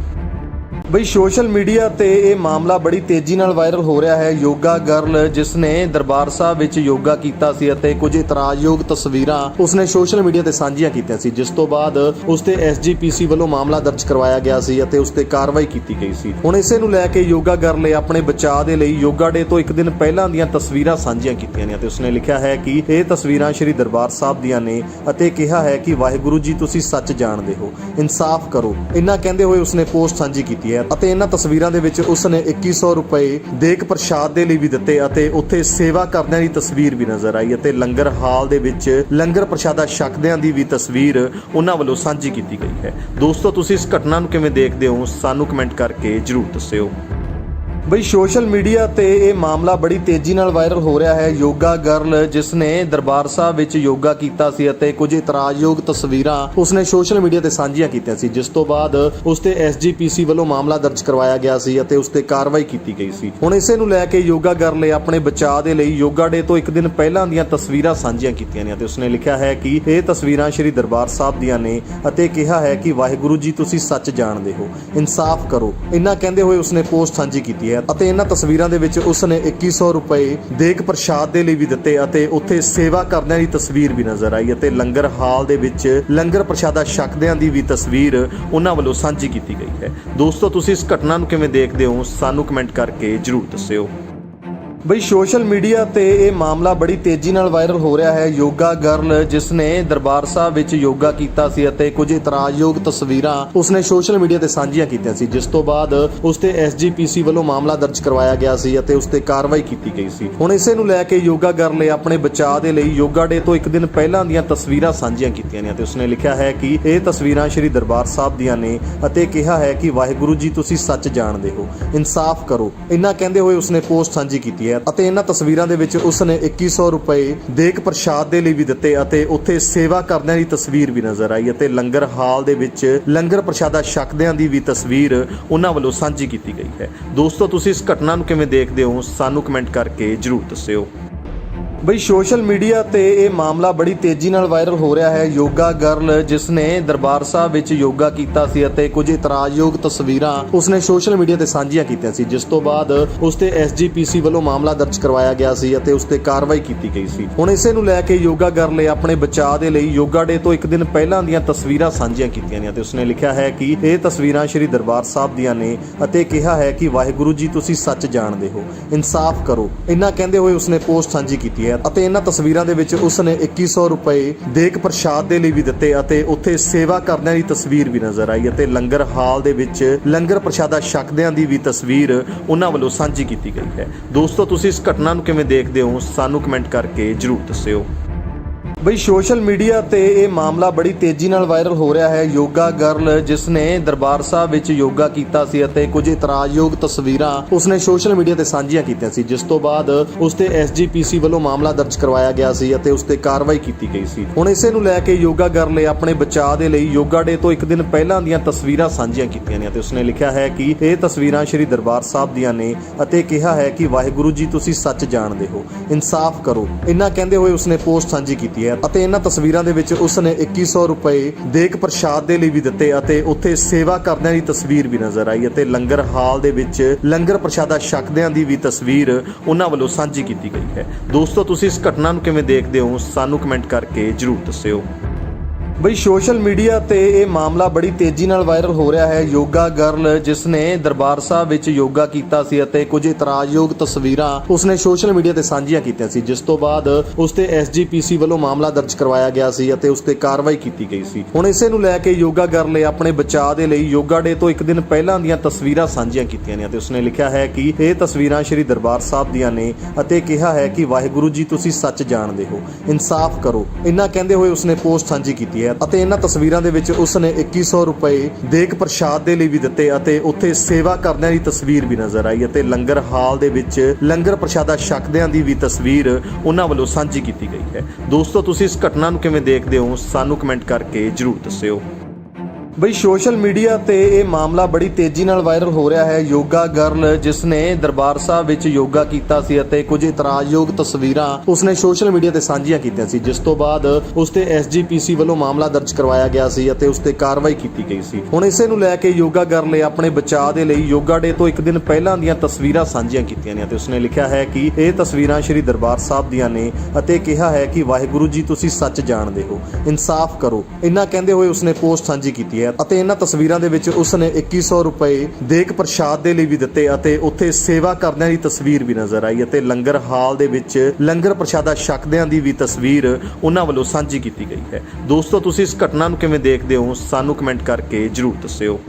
ਬਈ ਸੋਸ਼ਲ ਮੀਡੀਆ ਤੇ ਇਹ ਮਾਮਲਾ ਬੜੀ ਤੇਜ਼ੀ ਨਾਲ ਵਾਇਰਲ ਹੋ ਰਿਹਾ ਹੈ। ਯੋਗਾ ਗਰਲ ਜਿਸ ਨੇ ਦਰਬਾਰ ਸਾਹਿਬ ਵਿੱਚ ਯੋਗਾ ਕੀਤਾ ਸੀ ਅਤੇ ਕੁਝ ਇਤਰਾਜ਼ਯੋਗ ਤਸਵੀਰਾਂ ਉਸਨੇ ਸੋਸ਼ਲ ਮੀਡੀਆ ਤੇ ਸਾਂਝੀਆਂ ਕੀਤੀਆਂ ਸੀ, ਜਿਸ ਤੋਂ ਬਾਅਦ ਉਸ ਤੇ ਐਸਜੀਪੀਸੀ ਵੱਲੋਂ ਮਾਮਲਾ ਦਰਜ ਕਰਵਾਇਆ ਗਿਆ ਸੀ ਅਤੇ ਉਸ ਤੇ ਕਾਰਵਾਈ ਕੀਤੀ ਗਈ ਸੀ। ਹੁਣ ਇਸੇ ਨੂੰ ਲੈ ਕੇ ਯੋਗਾ ਗਰਲ ਨੇ ਆਪਣੇ ਬਚਾਅ ਦੇ ਲਈ ਯੋਗਾ ਡੇ ਤੋਂ ਇੱਕ ਦਿਨ ਪਹਿਲਾਂ ਦੀਆਂ ਤਸਵੀਰਾਂ ਸਾਂਝੀਆਂ ਕੀਤੀਆਂ ਨੇ ਅਤੇ ਉਸਨੇ ਲਿਖਿਆ ਹੈ ਕਿ ਇਹ ਤਸਵੀਰਾਂ ਸ੍ਰੀ ਦਰਬਾਰ ਸਾਹਿਬ ਦੀਆਂ ਨੇ ਅਤੇ ਕਿਹਾ ਹੈ ਕਿ ਵਾਹਿਗੁਰੂ ਜੀ, ਤੁਸੀਂ ਸੱਚ ਜਾਣਦੇ ਹੋ, ਇਨਸਾਫ ਕਰੋ। ਇੰਨਾ ਕਹਿੰਦੇ ਹੋਏ ਉਸਨੇ ਪੋਸਟ ਸਾਂਝੀ ਕੀਤੀ ਹੈ। ਅਤੇ ਇਹਨਾਂ ਤਸਵੀਰਾਂ ਦੇ ਵਿੱਚ ਉਸਨੇ 2100 ਰੁਪਏ ਦੇਖ ਪ੍ਰਸ਼ਾਦ ਦੇ ਲਈ ਵੀ ਦਿੱਤੇ ਅਤੇ ਉੱਥੇ ਸੇਵਾ ਕਰਦਿਆਂ ਦੀ ਤਸਵੀਰ ਵੀ ਨਜ਼ਰ ਆਈ ਅਤੇ ਲੰਗਰ ਹਾਲ ਦੇ ਵਿੱਚ ਲੰਗਰ ਪ੍ਰਸ਼ਾਦਾ ਛਕਦਿਆਂ ਦੀ ਵੀ ਤਸਵੀਰ ਉਹਨਾਂ ਵੱਲੋਂ ਸਾਂਝੀ ਕੀਤੀ ਗਈ ਹੈ। ਦੋਸਤੋ, ਤੁਸੀਂ ਇਸ ਘਟਨਾ ਨੂੰ ਕਿਵੇਂ ਦੇਖਦੇ ਹੋ? ਸਾਨੂੰ ਕਮੈਂਟ ਕਰਕੇ ਜਰੂਰ ਦੱਸਿਓ। ਬਈ ਸੋਸ਼ਲ ਮੀਡੀਆ ਤੇ ਇਹ ਮਾਮਲਾ ਬੜੀ ਤੇਜ਼ੀ ਨਾਲ ਵਾਇਰਲ ਹੋ ਰਿਹਾ ਹੈ। ਯੋਗਾ ਗਰਲ ਜਿਸ ਨੇ ਦਰਬਾਰ ਸਾਹਿਬ ਵਿੱਚ ਯੋਗਾ ਕੀਤਾ ਸੀ ਅਤੇ ਕੁਝ ਇਤਰਾਜ਼ਯੋਗ ਤਸਵੀਰਾਂ ਉਸਨੇ ਸੋਸ਼ਲ ਮੀਡੀਆ ਤੇ ਸਾਂਝੀਆਂ ਕੀਤੀਆਂ ਸੀ, ਜਿਸ ਤੋਂ ਬਾਅਦ ਉਸ ਤੇ ਐਸਜੀਪੀਸੀ ਵੱਲੋਂ ਮਾਮਲਾ ਦਰਜ ਕਰਵਾਇਆ ਗਿਆ ਸੀ ਅਤੇ ਉਸ ਤੇ ਕਾਰਵਾਈ ਕੀਤੀ ਗਈ ਸੀ। ਹੁਣ ਇਸੇ ਨੂੰ ਲੈ ਕੇ ਯੋਗਾ ਗਰਲ ਨੇ ਆਪਣੇ ਬਚਾਅ ਦੇ ਲਈ ਯੋਗਾ ਡੇ ਤੋਂ ਇੱਕ ਦਿਨ ਪਹਿਲਾਂ ਦੀਆਂ ਤਸਵੀਰਾਂ ਸਾਂਝੀਆਂ ਕੀਤੀਆਂ ਨੇ ਅਤੇ ਉਸਨੇ ਲਿਖਿਆ ਹੈ ਕਿ ਇਹ ਤਸਵੀਰਾਂ ਸ੍ਰੀ ਦਰਬਾਰ ਸਾਹਿਬ ਦੀਆਂ ਨੇ ਅਤੇ ਕਿਹਾ ਹੈ ਕਿ ਵਾਹਿਗੁਰੂ ਜੀ, ਤੁਸੀਂ ਸੱਚ ਜਾਣਦੇ ਹੋ, ਇਨਸਾਫ ਕਰੋ। ਇੰਨਾ ਕਹਿੰਦੇ ਹੋਏ ਉਸਨੇ ਪੋਸਟ ਸਾਂਝੀ ਕੀਤੀ ਹੈ। ਅਤੇ ਇਹਨਾਂ ਤਸਵੀਰਾਂ ਦੇ ਵਿੱਚ ਉਸਨੇ 2100 ਰੁਪਏ ਦੇਖ ਪ੍ਰਸ਼ਾਦ ਦੇ ਲਈ ਵੀ ਦਿੱਤੇ ਅਤੇ ਉੱਥੇ ਸੇਵਾ ਕਰਦਿਆਂ ਦੀ ਤਸਵੀਰ ਵੀ ਨਜ਼ਰ ਆਈ ਅਤੇ ਲੰਗਰ ਹਾਲ ਦੇ ਵਿੱਚ ਲੰਗਰ ਪ੍ਰਸ਼ਾਦਾ ਛਕਦਿਆਂ ਦੀ ਵੀ ਤਸਵੀਰ ਉਹਨਾਂ ਵੱਲੋਂ ਸਾਂਝੀ ਕੀਤੀ ਗਈ ਹੈ। ਦੋਸਤੋ, ਤੁਸੀਂ ਇਸ ਘਟਨਾ ਨੂੰ ਕਿਵੇਂ ਦੇਖਦੇ ਹੋ? ਸਾਨੂੰ ਕਮੈਂਟ ਕਰਕੇ ਜਰੂਰ ਦੱਸਿਓ। ਬਈ, ਸੋਸ਼ਲ ਮੀਡੀਆ ਤੇ ਇਹ ਮਾਮਲਾ ਬੜੀ ਤੇਜ਼ੀ ਨਾਲ ਵਾਇਰਲ ਹੋ ਰਿਹਾ ਹੈ। ਯੋਗਾ ਗਰਲ, ਜਿਸ ਨੇ ਦਰਬਾਰ ਸਾਹਿਬ ਵਿੱਚ ਯੋਗਾ ਕੀਤਾ ਸੀ ਅਤੇ ਕੁਝ ਇਤਰਾਜ਼ਯੋਗ ਤਸਵੀਰਾਂ ਉਸਨੇ ਸੋਸ਼ਲ ਮੀਡੀਆ ਤੇ ਸਾਂਝੀਆਂ ਕੀਤੀਆਂ ਸੀ, ਜਿਸ ਤੋਂ ਬਾਅਦ ਉਸ ਤੇ ਐਸਜੀਪੀਸੀ ਵੱਲੋਂ ਮਾਮਲਾ ਦਰਜ ਕਰਵਾਇਆ ਗਿਆ ਸੀ ਅਤੇ ਉਸ ਤੇ ਕਾਰਵਾਈ ਕੀਤੀ ਗਈ ਸੀ। ਹੁਣ ਇਸੇ ਨੂੰ ਲੈ ਕੇ ਯੋਗਾ ਗਰਲ ਨੇ ਆਪਣੇ ਬਚਾਅ ਦੇ ਲਈ ਯੋਗਾ ਡੇ ਤੋਂ ਇੱਕ ਦਿਨ ਪਹਿਲਾਂ ਦੀਆਂ ਤਸਵੀਰਾਂ ਸਾਂਝੀਆਂ ਕੀਤੀਆਂ ਨੇ ਅਤੇ ਉਸਨੇ ਲਿਖਿਆ ਹੈ ਕਿ ਇਹ ਤਸਵੀਰਾਂ ਸ੍ਰੀ ਦਰਬਾਰ ਸਾਹਿਬ ਦੀਆਂ ਨੇ ਅਤੇ ਕਿਹਾ ਹੈ ਕਿ ਵਾਹਿਗੁਰੂ ਜੀ, ਤੁਸੀਂ ਸੱਚ ਜਾਣਦੇ ਹੋ, ਇਨਸਾਫ ਕਰੋ। ਇੰਨਾ ਕਹਿੰਦੇ ਹੋਏ ਉਸਨੇ ਪੋਸਟ ਸਾਂਝੀ ਕੀਤੀ ਹੈ ਅਤੇ ਇਹਨਾਂ ਤਸਵੀਰਾਂ ਦੇ ਵਿੱਚ ਉਸਨੇ 2100 ਰੁਪਏ ਦੇਖ ਪ੍ਰਸ਼ਾਦ ਦੇ ਲਈ ਵੀ ਦਿੱਤੇ ਅਤੇ ਉੱਥੇ ਸੇਵਾ ਕਰਦਿਆਂ ਦੀ ਤਸਵੀਰ ਵੀ ਨਜ਼ਰ ਆਈ ਅਤੇ ਲੰਗਰ ਹਾਲ ਦੇ ਵਿੱਚ ਲੰਗਰ ਪ੍ਰਸ਼ਾਦਾ ਛਕਦਿਆਂ ਦੀ ਵੀ ਤਸਵੀਰ ਉਹਨਾਂ ਵੱਲੋਂ ਸਾਂਝੀ ਕੀਤੀ ਗਈ ਹੈ। ਦੋਸਤੋ, ਤੁਸੀਂ ਇਸ ਘਟਨਾ ਨੂੰ ਕਿਵੇਂ ਦੇਖਦੇ ਹੋ? ਸਾਨੂੰ ਕਮੈਂਟ ਕਰਕੇ ਜਰੂਰ ਦੱਸਿਓ। ਬਈ ਸੋਸ਼ਲ ਮੀਡੀਆ ਤੇ ਇਹ ਮਾਮਲਾ ਬੜੀ ਤੇਜ਼ੀ ਨਾਲ ਵਾਇਰਲ ਹੋ ਰਿਹਾ ਹੈ। ਯੋਗਾ ਗਰਲ ਜਿਸ ਨੇ ਦਰਬਾਰ ਸਾਹਿਬ ਵਿੱਚ ਯੋਗਾ ਕੀਤਾ ਸੀ ਅਤੇ ਕੁਝ ਇਤਰਾਜ਼ਯੋਗ ਤਸਵੀਰਾਂ ਉਸਨੇ ਸੋਸ਼ਲ ਮੀਡੀਆ ਤੇ ਸਾਂਝੀਆਂ ਕੀਤੀਆਂ ਸੀ, ਜਿਸ ਤੋਂ ਬਾਅਦ ਉਸ ਤੇ ਐਸਜੀਪੀਸੀ ਵੱਲੋਂ ਮਾਮਲਾ ਦਰਜ ਕਰਵਾਇਆ ਗਿਆ ਸੀ ਅਤੇ ਉਸ ਤੇ ਕਾਰਵਾਈ ਕੀਤੀ ਗਈ ਸੀ। ਹੁਣ ਇਸੇ ਨੂੰ ਲੈ ਕੇ ਯੋਗਾ ਗਰਲ ਆਪਣੇ ਬਚਾਅ ਦੇ ਲਈ ਯੋਗਾ ਡੇ ਤੋਂ ਇੱਕ ਦਿਨ ਪਹਿਲਾਂ ਦੀਆਂ ਤਸਵੀਰਾਂ ਸਾਂਝੀਆਂ ਕੀਤੀਆਂ ਨੇ ਅਤੇ ਉਸਨੇ ਲਿਖਿਆ ਹੈ ਕਿ ਇਹ ਤਸਵੀਰਾਂ ਸ੍ਰੀ ਦਰਬਾਰ ਸਾਹਿਬ ਦੀਆਂ ਨੇ ਅਤੇ ਕਿਹਾ ਹੈ ਕਿ ਵਾਹਿਗੁਰੂ ਜੀ, ਤੁਸੀਂ ਸੱਚ ਜਾਣਦੇ ਹੋ, ਇਨਸਾਫ ਕਰੋ। ਇੰਨਾ ਕਹਿੰਦੇ ਹੋਏ ਉਸਨੇ ਪੋਸਟ ਸਾਂਝੀ ਕੀਤੀ ਹੈ ਅਤੇ ਇਹਨਾਂ ਤਸਵੀਰਾਂ ਦੇ ਵਿੱਚ ਉਸਨੇ 2100 ਰੁਪਏ ਦੇਖ ਪ੍ਰਸ਼ਾਦ ਦੇ ਲਈ ਵੀ ਦਿੱਤੇ ਅਤੇ ਉੱਥੇ ਸੇਵਾ ਕਰਦਿਆਂ ਦੀ ਤਸਵੀਰ ਵੀ ਨਜ਼ਰ ਆਈ ਅਤੇ ਲੰਗਰ ਹਾਲ ਦੇ ਵਿੱਚ ਲੰਗਰ ਪ੍ਰਸ਼ਾਦਾ ਛਕਦਿਆਂ ਦੀ ਵੀ ਤਸਵੀਰ ਉਹਨਾਂ ਵੱਲੋਂ ਸਾਂਝੀ ਕੀਤੀ ਗਈ ਹੈ। ਦੋਸਤੋ, ਤੁਸੀਂ ਇਸ ਘਟਨਾ ਨੂੰ ਕਿਵੇਂ ਦੇਖਦੇ ਹੋ? ਸਾਨੂੰ ਕਮੈਂਟ ਕਰਕੇ ਜਰੂਰ ਦੱਸਿਓ। ਬਈ ਸੋਸ਼ਲ ਮੀਡੀਆ ਤੇ ਇਹ ਮਾਮਲਾ ਬੜੀ ਤੇਜ਼ੀ ਨਾਲ ਵਾਇਰਲ ਹੋ ਰਿਹਾ ਹੈ। ਯੋਗਾ ਗਰਲ ਜਿਸ ਨੇ ਦਰਬਾਰ ਸਾਹਿਬ ਵਿੱਚ ਯੋਗਾ ਕੀਤਾ ਸੀ ਅਤੇ ਕੁਝ ਇਤਰਾਜ਼ਯੋਗ ਤਸਵੀਰਾਂ ਉਸਨੇ ਸੋਸ਼ਲ ਮੀਡੀਆ ਤੇ ਸਾਂਝੀਆਂ ਕੀਤੀਆਂ ਸੀ, ਜਿਸ ਤੋਂ ਬਾਅਦ ਉਸ ਤੇ ਐਸਜੀਪੀਸੀ ਵੱਲੋਂ ਮਾਮਲਾ ਦਰਜ ਕਰਵਾਇਆ ਗਿਆ ਸੀ ਅਤੇ ਉਸ ਤੇ ਕਾਰਵਾਈ ਕੀਤੀ ਗਈ ਸੀ। ਹੁਣ ਇਸੇ ਨੂੰ ਲੈ ਕੇ ਯੋਗਾ ਗਰਲ ਆਪਣੇ ਬਚਾਅ ਦੇ ਲਈ ਯੋਗਾ ਡੇ ਤੋਂ ਇੱਕ ਦਿਨ ਪਹਿਲਾਂ ਦੀਆਂ ਤਸਵੀਰਾਂ ਸਾਂਝੀਆਂ ਕੀਤੀਆਂ ਨੇ ਅਤੇ ਉਸਨੇ ਲਿਖਿਆ ਹੈ ਕਿ ਇਹ ਤਸਵੀਰਾਂ ਸ੍ਰੀ ਦਰਬਾਰ ਸਾਹਿਬ ਦੀਆਂ ਨੇ ਅਤੇ ਕਿਹਾ ਹੈ ਕਿ ਵਾਹਿਗੁਰੂ ਜੀ, ਤੁਸੀਂ ਸੱਚ ਜਾਣਦੇ ਹੋ, ਇਨਸਾਫ ਕਰੋ। ਇੰਨਾ ਕਹਿੰਦੇ ਹੋਏ ਉਸਨੇ ਪੋਸਟ ਸਾਂਝੀ ਕੀਤੀ ਹੈ। ਅਤੇ ਇਹਨਾਂ ਤਸਵੀਰਾਂ ਦੇ ਵਿੱਚ ਉਸਨੇ 2100 ਰੁਪਏ ਦੇਖ ਪ੍ਰਸ਼ਾਦ ਦੇ ਲਈ ਵੀ ਦਿੱਤੇ ਅਤੇ ਉੱਥੇ ਸੇਵਾ ਕਰਦਿਆਂ ਦੀ ਤਸਵੀਰ ਵੀ ਨਜ਼ਰ ਆਈ ਅਤੇ ਲੰਗਰ ਹਾਲ ਦੇ ਵਿੱਚ ਲੰਗਰ ਪ੍ਰਸ਼ਾਦਾ ਛਕਦਿਆਂ ਦੀ ਵੀ ਤਸਵੀਰ ਉਹਨਾਂ ਵੱਲੋਂ ਸਾਂਝੀ ਕੀਤੀ ਗਈ ਹੈ। ਦੋਸਤੋ, ਤੁਸੀਂ ਇਸ ਘਟਨਾ ਨੂੰ ਕਿਵੇਂ ਦੇਖਦੇ ਹੋ? ਸਾਨੂੰ ਕਮੈਂਟ ਕਰਕੇ ਜਰੂਰ ਦੱਸਿਓ। ਬਈ ਸੋਸ਼ਲ ਮੀਡੀਆ ਤੇ ਇਹ ਮਾਮਲਾ ਬੜੀ ਤੇਜ਼ੀ ਨਾਲ ਵਾਇਰਲ ਹੋ ਰਿਹਾ ਹੈ। ਯੋਗਾ ਗਰਲ ਜਿਸ ਨੇ ਦਰਬਾਰ ਸਾਹਿਬ ਵਿੱਚ ਯੋਗਾ ਕੀਤਾ ਸੀ ਅਤੇ ਕੁਝ ਇਤਰਾਜ਼ਯੋਗ ਤਸਵੀਰਾਂ ਉਸਨੇ ਸੋਸ਼ਲ ਮੀਡੀਆ ਤੇ ਸਾਂਝੀਆਂ ਕੀਤੀਆਂ ਸੀ, ਜਿਸ ਤੋਂ ਬਾਅਦ ਉਸ ਤੇ ਐਸਜੀਪੀਸੀ ਵੱਲੋਂ ਮਾਮਲਾ ਦਰਜ ਕਰਵਾਇਆ ਗਿਆ ਸੀ ਅਤੇ ਉਸ ਤੇ ਕਾਰਵਾਈ ਕੀਤੀ ਗਈ ਸੀ। ਹੁਣ ਇਸੇ ਨੂੰ ਲੈ ਕੇ ਯੋਗਾ ਗਰਲ ਨੇ ਆਪਣੇ ਬਚਾਅ ਦੇ ਲਈ ਯੋਗਾ ਡੇ ਤੋਂ ਇੱਕ ਦਿਨ ਪਹਿਲਾਂ ਦੀਆਂ ਤਸਵੀਰਾਂ ਸਾਂਝੀਆਂ ਕੀਤੀਆਂ ਨੇ ਅਤੇ ਉਸਨੇ ਲਿਖਿਆ ਹੈ ਕਿ ਇਹ ਤਸਵੀਰਾਂ ਸ੍ਰੀ ਦਰਬਾਰ ਸਾਹਿਬ ਦੀਆਂ ਨੇ ਅਤੇ ਕਿਹਾ ਹੈ ਕਿ ਵਾਹਿਗੁਰੂ ਜੀ, ਤੁਸੀਂ ਸੱਚ ਜਾਣਦੇ ਹੋ, ਇਨਸਾਫ ਕਰੋ। ਇੰਨਾ ਕਹਿੰਦੇ ਹੋਏ ਉਸਨੇ ਪੋਸਟ ਸਾਂਝੀ ਕੀਤੀ ਹੈ। ਅਤੇ ਇਹਨਾਂ ਤਸਵੀਰਾਂ ਦੇ ਵਿੱਚ ਉਸਨੇ 2100 ਰੁਪਏ ਦੇਖ ਪ੍ਰਸ਼ਾਦ ਦੇ ਲਈ ਵੀ ਦਿੱਤੇ ਅਤੇ ਉੱਥੇ ਸੇਵਾ ਕਰਦਿਆਂ ਦੀ ਤਸਵੀਰ ਵੀ ਨਜ਼ਰ ਆਈ ਅਤੇ ਲੰਗਰ ਹਾਲ ਦੇ ਵਿੱਚ ਲੰਗਰ ਪ੍ਰਸ਼ਾਦਾ ਛਕਦਿਆਂ ਦੀ ਵੀ ਤਸਵੀਰ ਉਹਨਾਂ ਵੱਲੋਂ ਸਾਂਝੀ ਕੀਤੀ ਗਈ ਹੈ। ਦੋਸਤੋ, ਤੁਸੀਂ ਇਸ ਘਟਨਾ ਨੂੰ ਕਿਵੇਂ ਦੇਖਦੇ ਹੋ? ਸਾਨੂੰ ਕਮੈਂਟ ਕਰਕੇ ਜਰੂਰ ਦੱਸਿਓ। ਬਈ ਸੋਸ਼ਲ ਮੀਡੀਆ ਤੇ ਇਹ ਮਾਮਲਾ ਬੜੀ ਤੇਜ਼ੀ ਨਾਲ ਵਾਇਰਲ ਹੋ ਰਿਹਾ ਹੈ। ਯੋਗਾ ਗਰਲ ਜਿਸ ਨੇ ਦਰਬਾਰ ਸਾਹਿਬ ਵਿੱਚ ਯੋਗਾ ਕੀਤਾ ਸੀ ਅਤੇ ਕੁਝ ਇਤਰਾਜ਼ਯੋਗ ਤਸਵੀਰਾਂ ਉਸਨੇ ਸੋਸ਼ਲ ਮੀਡੀਆ ਤੇ ਸਾਂਝੀਆਂ ਕੀਤੀਆਂ ਸੀ, ਜਿਸ ਤੋਂ ਬਾਅਦ ਉਸ ਤੇ ਐਸਜੀਪੀਸੀ ਵੱਲੋਂ ਮਾਮਲਾ ਦਰਜ ਕਰਵਾਇਆ ਗਿਆ ਸੀ ਅਤੇ ਉਸ ਤੇ ਕਾਰਵਾਈ ਕੀਤੀ ਗਈ ਸੀ। ਹੁਣ ਇਸੇ ਨੂੰ ਲੈ ਕੇ ਯੋਗਾ ਗਰਲ ਨੇ ਆਪਣੇ ਬਚਾਅ ਦੇ ਲਈ ਯੋਗਾ ਡੇ ਤੋਂ ਇੱਕ ਦਿਨ ਪਹਿਲਾਂ ਦੀਆਂ ਤਸਵੀਰਾਂ ਸਾਂਝੀਆਂ ਕੀਤੀਆਂ ਨੇ ਅਤੇ ਉਸਨੇ ਲਿਖਿਆ ਹੈ ਕਿ ਇਹ ਤਸਵੀਰਾਂ ਸ੍ਰੀ ਦਰਬਾਰ ਸਾਹਿਬ ਦੀਆਂ ਨੇ ਅਤੇ ਕਿਹਾ ਹੈ ਕਿ ਵਾਹਿਗੁਰੂ ਜੀ, ਤੁਸੀਂ ਸੱਚ ਜਾਣਦੇ ਹੋ, ਇਨਸਾਫ ਕਰੋ। ਇੰਨਾ ਕਹਿੰਦੇ ਹੋਏ ਉਸਨੇ ਪੋਸਟ ਸਾਂਝੀ ਕੀਤੀ ਹੈ ਅਤੇ ਇਹਨਾਂ ਤਸਵੀਰਾਂ ਦੇ ਵਿੱਚ ਉਸਨੇ 2100 ਰੁਪਏ ਦੇਖ ਪ੍ਰਸ਼ਾਦ ਦੇ ਲਈ ਵੀ ਦਿੱਤੇ ਅਤੇ ਉੱਥੇ ਸੇਵਾ ਕਰਦਿਆਂ ਦੀ ਤਸਵੀਰ ਵੀ ਨਜ਼ਰ ਆਈ ਅਤੇ ਲੰਗਰ ਹਾਲ ਦੇ ਵਿੱਚ ਲੰਗਰ ਪ੍ਰਸ਼ਾਦਾ ਛਕਦਿਆਂ ਦੀ ਵੀ ਤਸਵੀਰ ਉਹਨਾਂ ਵੱਲੋਂ ਸਾਂਝੀ ਕੀਤੀ ਗਈ ਹੈ। ਦੋਸਤੋ, ਤੁਸੀਂ ਇਸ ਘਟਨਾ ਨੂੰ ਕਿਵੇਂ ਦੇਖਦੇ ਹੋ? ਸਾਨੂੰ ਕਮੈਂਟ ਕਰਕੇ ਜਰੂਰ ਦੱਸਿਓ।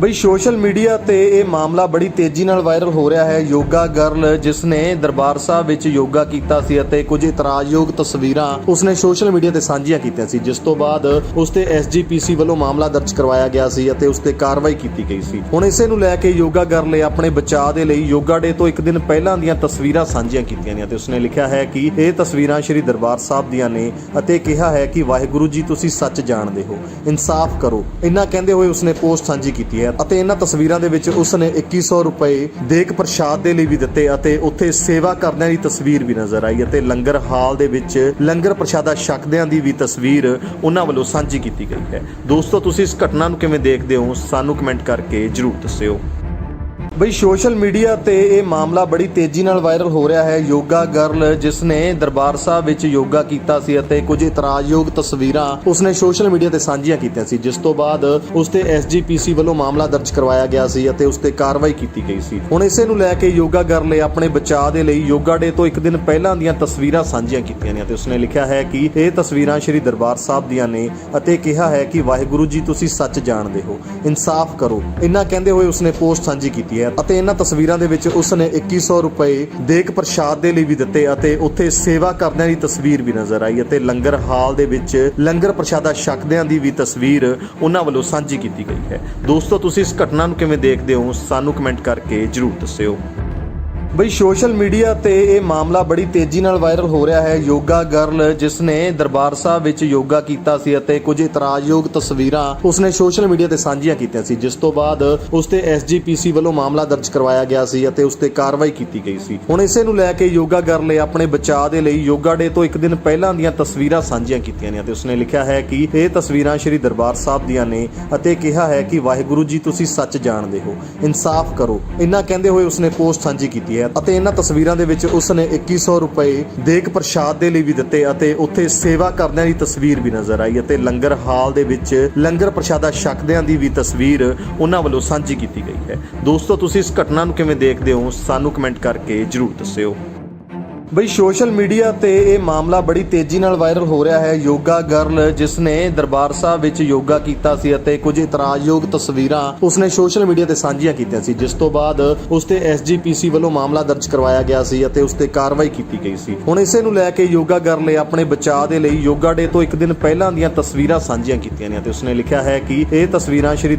ਬਈ ਸੋਸ਼ਲ ਮੀਡੀਆ ਤੇ ਇਹ ਮਾਮਲਾ ਬੜੀ ਤੇਜ਼ੀ ਨਾਲ ਵਾਇਰਲ ਹੋ ਰਿਹਾ ਹੈ। ਯੋਗਾ ਗਰਲ ਜਿਸ ਨੇ ਦਰਬਾਰ ਸਾਹਿਬ ਵਿੱਚ ਯੋਗਾ ਕੀਤਾ ਸੀ ਅਤੇ ਕੁਝ ਇਤਰਾਜ਼ਯੋਗ ਤਸਵੀਰਾਂ ਉਸਨੇ ਸੋਸ਼ਲ ਮੀਡੀਆ ਤੇ ਸਾਂਝੀਆਂ ਕੀਤੀਆਂ ਸੀ, ਜਿਸ ਤੋਂ ਬਾਅਦ ਉਸ ਤੇ ਐਸਜੀਪੀਸੀ ਵੱਲੋਂ ਮਾਮਲਾ ਦਰਜ ਕਰਵਾਇਆ ਗਿਆ ਸੀ ਅਤੇ ਉਸ ਤੇ ਕਾਰਵਾਈ ਕੀਤੀ ਗਈ ਸੀ। ਹੁਣ ਇਸੇ ਨੂੰ ਲੈ ਕੇ ਯੋਗਾ ਗਰਲ ਨੇ ਆਪਣੇ ਬਚਾਅ ਦੇ ਲਈ ਯੋਗਾ ਡੇ ਤੋਂ ਇੱਕ ਦਿਨ ਪਹਿਲਾਂ ਦੀਆਂ ਤਸਵੀਰਾਂ ਸਾਂਝੀਆਂ ਕੀਤੀਆਂ ਨੇ ਅਤੇ ਉਸਨੇ ਲਿਖਿਆ ਹੈ ਕਿ ਇਹ ਤਸਵੀਰਾਂ ਸ੍ਰੀ ਦਰਬਾਰ ਸਾਹਿਬ ਦੀਆਂ ਨੇ ਅਤੇ ਕਿਹਾ ਹੈ ਕਿ ਵਾਹਿਗੁਰੂ ਜੀ, ਤੁਸੀਂ ਸੱਚ ਜਾਣਦੇ ਹੋ, ਇਨਸਾਫ ਕਰੋ। ਇੰਨਾ ਕਹਿੰਦੇ ਹੋਏ ਉਸਨੇ ਪੋਸਟ ਸਾਂਝੀ ਕੀਤੀ ਹੈ ਅਤੇ ਇਹਨਾਂ ਤਸਵੀਰਾਂ ਦੇ ਵਿੱਚ ਉਸਨੇ 2100 ਰੁਪਏ ਦੇਖ ਪ੍ਰਸ਼ਾਦ ਦੇ ਲਈ ਵੀ ਦਿੱਤੇ ਅਤੇ ਉੱਥੇ ਸੇਵਾ ਕਰਦਿਆਂ ਦੀ ਤਸਵੀਰ ਵੀ ਨਜ਼ਰ ਆਈ ਅਤੇ ਲੰਗਰ ਹਾਲ ਦੇ ਵਿੱਚ ਲੰਗਰ ਪ੍ਰਸ਼ਾਦਾ ਛਕਦਿਆਂ ਦੀ ਵੀ ਤਸਵੀਰ ਉਹਨਾਂ ਵੱਲੋਂ ਸਾਂਝੀ ਕੀਤੀ ਗਈ ਹੈ। ਦੋਸਤੋ, ਤੁਸੀਂ ਇਸ ਘਟਨਾ ਨੂੰ ਕਿਵੇਂ ਦੇਖਦੇ ਹੋ? ਸਾਨੂੰ ਕਮੈਂਟ ਕਰਕੇ ਜਰੂਰ ਦੱਸਿਓ। ਬਈ ਸੋਸ਼ਲ ਮੀਡੀਆ ਤੇ ਇਹ ਮਾਮਲਾ ਬੜੀ ਤੇਜ਼ੀ ਨਾਲ ਵਾਇਰਲ ਹੋ ਰਿਹਾ ਹੈ। ਯੋਗਾ ਗਰਲ ਜਿਸ ਨੇ ਦਰਬਾਰ ਸਾਹਿਬ ਵਿੱਚ ਯੋਗਾ ਕੀਤਾ ਸੀ ਅਤੇ ਕੁਝ ਇਤਰਾਜ਼ਯੋਗ ਤਸਵੀਰਾਂ ਉਸਨੇ ਸੋਸ਼ਲ ਮੀਡੀਆ ਤੇ ਸਾਂਝੀਆਂ ਕੀਤੀਆਂ ਸੀ, ਜਿਸ ਤੋਂ ਬਾਅਦ ਉਸ ਤੇ ਐਸਜੀਪੀਸੀ ਵੱਲੋਂ ਮਾਮਲਾ ਦਰਜ ਕਰਵਾਇਆ ਗਿਆ ਸੀ ਅਤੇ ਉਸ ਤੇ ਕਾਰਵਾਈ ਕੀਤੀ ਗਈ ਸੀ। ਹੁਣ ਇਸੇ ਨੂੰ ਲੈ ਕੇ ਯੋਗਾ ਗਰਲ ਆਪਣੇ ਬਚਾਅ ਦੇ ਲਈ ਯੋਗਾ ਡੇ ਤੋਂ ਇੱਕ ਦਿਨ ਪਹਿਲਾਂ ਦੀਆਂ ਤਸਵੀਰਾਂ ਸਾਂਝੀਆਂ ਕੀਤੀਆਂ ਨੇ ਅਤੇ ਉਸਨੇ ਲਿਖਿਆ ਹੈ ਕਿ ਇਹ ਤਸਵੀਰਾਂ ਸ੍ਰੀ ਦਰਬਾਰ ਸਾਹਿਬ ਦੀਆਂ ਨੇ ਅਤੇ ਕਿਹਾ ਹੈ ਕਿ ਵਾਹਿਗੁਰੂ ਜੀ, ਤੁਸੀਂ ਸੱਚ ਜਾਣਦੇ ਹੋ, ਇਨਸਾਫ ਕਰੋ। ਇੰਨਾ ਕਹਿੰਦੇ ਹੋਏ ਉਸਨੇ ਪੋਸਟ ਸਾਂਝੀ ਕੀਤੀ ਹੈ। ਅਤੇ ਇਹਨਾਂ ਤਸਵੀਰਾਂ ਦੇ ਵਿੱਚ ਉਸਨੇ 2100 ਰੁਪਏ ਦੇਖ ਪ੍ਰਸ਼ਾਦ ਦੇ ਲਈ ਵੀ ਦਿੱਤੇ ਅਤੇ ਉੱਥੇ ਸੇਵਾ ਕਰਦਿਆਂ ਦੀ ਤਸਵੀਰ ਵੀ ਨਜ਼ਰ ਆਈ ਅਤੇ ਲੰਗਰ ਹਾਲ ਦੇ ਵਿੱਚ ਲੰਗਰ ਪ੍ਰਸ਼ਾਦਾ ਛਕਦਿਆਂ ਦੀ ਵੀ ਤਸਵੀਰ ਉਹਨਾਂ ਵੱਲੋਂ ਸਾਂਝੀ ਕੀਤੀ ਗਈ ਹੈ। ਦੋਸਤੋ, ਤੁਸੀਂ ਇਸ ਘਟਨਾ ਨੂੰ ਕਿਵੇਂ ਦੇਖਦੇ ਹੋ? ਸਾਨੂੰ ਕਮੈਂਟ ਕਰਕੇ ਜਰੂਰ ਦੱਸਿਓ। ਬਈ ਸੋਸ਼ਲ ਮੀਡੀਆ ਤੇ ਇਹ ਮਾਮਲਾ ਬੜੀ ਤੇਜ਼ੀ ਨਾਲ ਵਾਇਰਲ ਹੋ ਰਿਹਾ ਹੈ। ਯੋਗਾ ਗਰਲ ਜਿਸ ਨੇ ਦਰਬਾਰ ਸਾਹਿਬ ਵਿੱਚ ਯੋਗਾ ਕੀਤਾ ਸੀ ਅਤੇ ਕੁਝ ਇਤਰਾਜ਼ਯੋਗ ਤਸਵੀਰਾਂ ਉਸਨੇ ਸੋਸ਼ਲ ਮੀਡੀਆ ਤੇ ਸਾਂਝੀਆਂ ਕੀਤੀਆਂ ਸੀ, ਜਿਸ ਤੋਂ ਬਾਅਦ ਉਸ ਤੇ ਐਸਜੀਪੀਸੀ ਵੱਲੋਂ ਮਾਮਲਾ ਦਰਜ ਕਰਵਾਇਆ ਗਿਆ ਸੀ ਅਤੇ ਉਸ ਤੇ ਕਾਰਵਾਈ ਕੀਤੀ ਗਈ ਸੀ। ਹੁਣ ਇਸੇ ਨੂੰ ਲੈ ਕੇ ਯੋਗਾ ਗਰਲ ਆਪਣੇ ਬਚਾਅ ਦੇ ਲਈ ਯੋਗਾ ਡੇ ਤੋਂ ਇੱਕ ਦਿਨ ਪਹਿਲਾਂ ਦੀਆਂ ਤਸਵੀਰਾਂ ਸਾਂਝੀਆਂ ਕੀਤੀਆਂ ਨੇ ਅਤੇ ਉਸਨੇ ਲਿਖਿਆ ਹੈ ਕਿ ਇਹ ਤਸਵੀਰਾਂ ਸ੍ਰੀ ਦਰਬਾਰ ਸਾਹਿਬ ਦੀਆਂ ਨੇ ਅਤੇ ਕਿਹਾ ਹੈ ਕਿ ਵਾਹਿਗੁਰੂ ਜੀ, ਤੁਸੀਂ ਸੱਚ ਜਾਣਦੇ ਹੋ, ਇਨਸਾਫ ਕਰੋ। ਇੰਨਾ ਕਹਿੰਦੇ ਹੋਏ ਉਸਨੇ ਪੋਸਟ ਸਾਂਝੀ ਕੀਤੀ ਹੈ। ਅਤੇ ਇਹਨਾਂ ਤਸਵੀਰਾਂ ਦੇ ਵਿੱਚ ਉਸਨੇ 2100 ਰੁਪਏ ਦੇਖ ਪ੍ਰਸ਼ਾਦ ਦੇ ਲਈ ਵੀ ਦਿੱਤੇ ਅਤੇ ਉੱਥੇ ਸੇਵਾ ਕਰਦਿਆਂ ਦੀ ਤਸਵੀਰ ਵੀ ਨਜ਼ਰ ਆਈ ਅਤੇ ਲੰਗਰ ਹਾਲ ਦੇ ਵਿੱਚ ਲੰਗਰ ਪ੍ਰਸ਼ਾਦਾ ਛਕਦਿਆਂ ਦੀ ਵੀ ਤਸਵੀਰ ਉਹਨਾਂ ਵੱਲੋਂ ਸਾਂਝੀ ਕੀਤੀ ਗਈ ਹੈ। ਦੋਸਤੋ, ਤੁਸੀਂ ਇਸ ਘਟਨਾ ਨੂੰ ਕਿਵੇਂ ਦੇਖਦੇ ਹੋ? ਸਾਨੂੰ ਕਮੈਂਟ ਕਰਕੇ ਜਰੂਰ ਦੱਸਿਓ। ਬਈ ਸੋਸ਼ਲ ਮੀਡੀਆ ਤੇ ਇਹ ਮਾਮਲਾ ਬੜੀ ਤੇਜ਼ੀ ਨਾਲ ਵਾਇਰਲ ਹੋ ਰਿਹਾ ਹੈ। ਯੋਗਾ ਗਰਲ ਜਿਸ ਨੇ ਦਰਬਾਰ ਸਾਹਿਬ ਵਿੱਚ ਯੋਗਾ ਕੀਤਾ ਸੀ ਅਤੇ ਕੁਝ ਇਤਰਾਜ਼ਯੋਗ ਤਸਵੀਰਾਂ ਉਸਨੇ ਸੋਸ਼ਲ ਮੀਡੀਆ ਤੇ ਸਾਂਝੀਆਂ ਕੀਤੀਆਂ ਸੀ, ਜਿਸ ਤੋਂ ਬਾਅਦ ਉਸ ਤੇ ਐਸਜੀਪੀਸੀ ਵੱਲੋਂ ਮਾਮਲਾ ਦਰਜ ਕਰਵਾਇਆ ਗਿਆ ਸੀ ਅਤੇ ਉਸ ਤੇ ਕਾਰਵਾਈ ਕੀਤੀ ਗਈ ਸੀ। ਹੁਣ ਇਸੇ ਨੂੰ ਲੈ ਕੇ ਯੋਗਾ ਗਰਲ ਨੇ ਆਪਣੇ ਬਚਾਅ ਦੇ ਲਈ ਯੋਗਾ ਡੇ ਤੋਂ ਇੱਕ ਦਿਨ ਪਹਿਲਾਂ ਦੀਆਂ ਤਸਵੀਰਾਂ ਸਾਂਝੀਆਂ ਕੀਤੀਆਂ ਨੇ ਅਤੇ ਉਸਨੇ ਲਿਖਿਆ ਹੈ ਕਿ ਇਹ ਤਸਵੀਰਾਂ ਸ਼੍ਰੀ